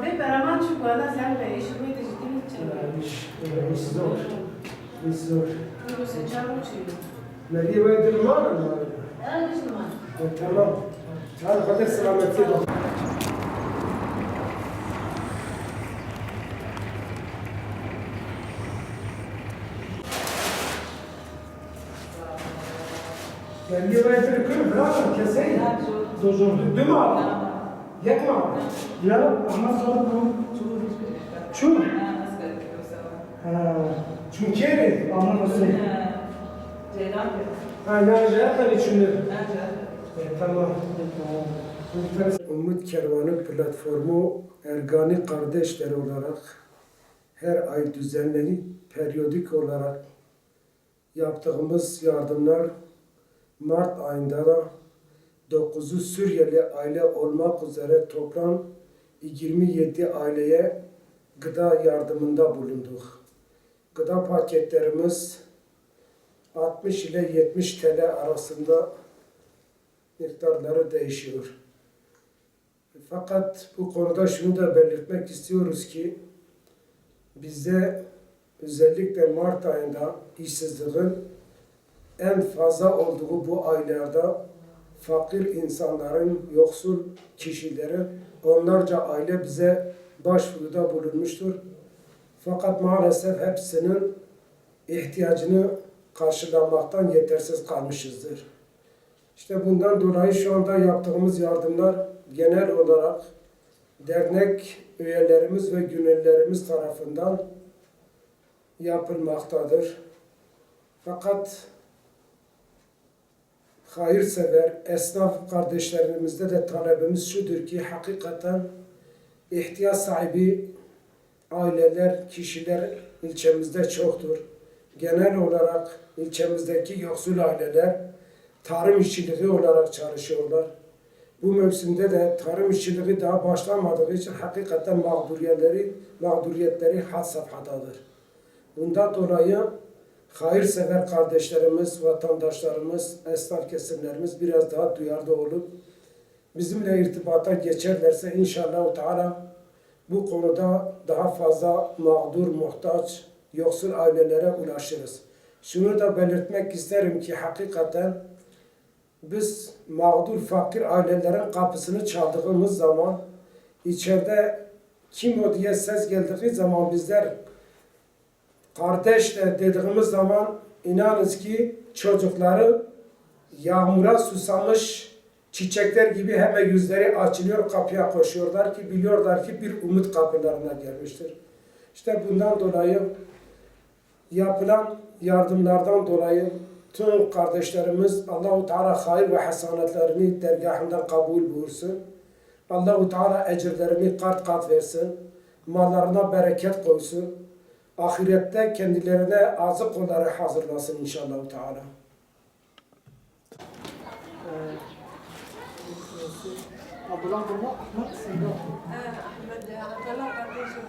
Ve beraber çıkmadan sen ve eşimi mi iş, iş zor. İş zor. Bu seçer uçuyor. Nereye verdim var mı? Evet, Müslüman. Tamam. Hadi hadi selametle. Nereye verdim kırım bırakın keseyin. Zor zor. Değil mi abi? Yakma. Ya ama sonra bu. Çu. Ha. Çünkü anlamasın. Ha yani zaten içinde. E, tamam. Umut Kervanı platformu Ergani kardeşleri olarak her ay düzenlenip periyodik olarak yaptığımız yardımlar Mart ayında da 9'u Suriyeli aile olmak üzere toplam 27 aileye gıda yardımında bulunduk. Gıda paketlerimiz 60 ile 70 TL arasında miktarları değişiyor. Fakat bu konuda şunu da belirtmek istiyoruz ki bizde özellikle Mart ayında işsizliğin en fazla olduğu bu aylarda fakir insanların, yoksul kişilerin onlarca aile bize başvuruda bulunmuştur. Fakat maalesef hepsinin ihtiyacını karşılamaktan yetersiz kalmışızdır. İşte bundan dolayı şu anda yaptığımız yardımlar genel olarak dernek üyelerimiz ve gönüllülerimiz tarafından yapılmaktadır. Fakat hayırsever esnaf kardeşlerimizde de talebimiz şudur ki hakikaten ihtiyaç sahibi aileler, kişiler ilçemizde çoktur. Genel olarak ilçemizdeki yoksul aileler tarım işçiliği olarak çalışıyorlar. Bu mevsimde de tarım işçiliği daha başlamadığı için hakikaten mağduriyetleri, mağduriyetleri had safhadadır. Bundan dolayı hayırsever kardeşlerimiz, vatandaşlarımız, esnaf kesimlerimiz biraz daha duyarlı olup bizimle irtibata geçerlerse inşallah Teala bu konuda daha fazla mağdur, muhtaç, yoksul ailelere ulaşırız. Şunu da belirtmek isterim ki hakikaten biz mağdur, fakir ailelerin kapısını çaldığımız zaman içeride kim o diye ses geldiği zaman bizler kardeş de dediğimiz zaman inanız ki çocukları yağmura susamış çiçekler gibi hemen yüzleri açılıyor kapıya koşuyorlar ki biliyorlar ki bir umut kapılarına gelmiştir. İşte bundan dolayı yapılan yardımlardan dolayı tüm kardeşlerimiz Allahu Teala hayır ve hasanetlerini dergahından kabul buyursun. Allahu Teala ecirlerini kat kat versin. Mallarına bereket koysun. Ahirette kendilerine azık olarak hazırlasın inşallah Teala. Abdullah Ahmet Seyda. Ahmet, Abdullah kardeşim.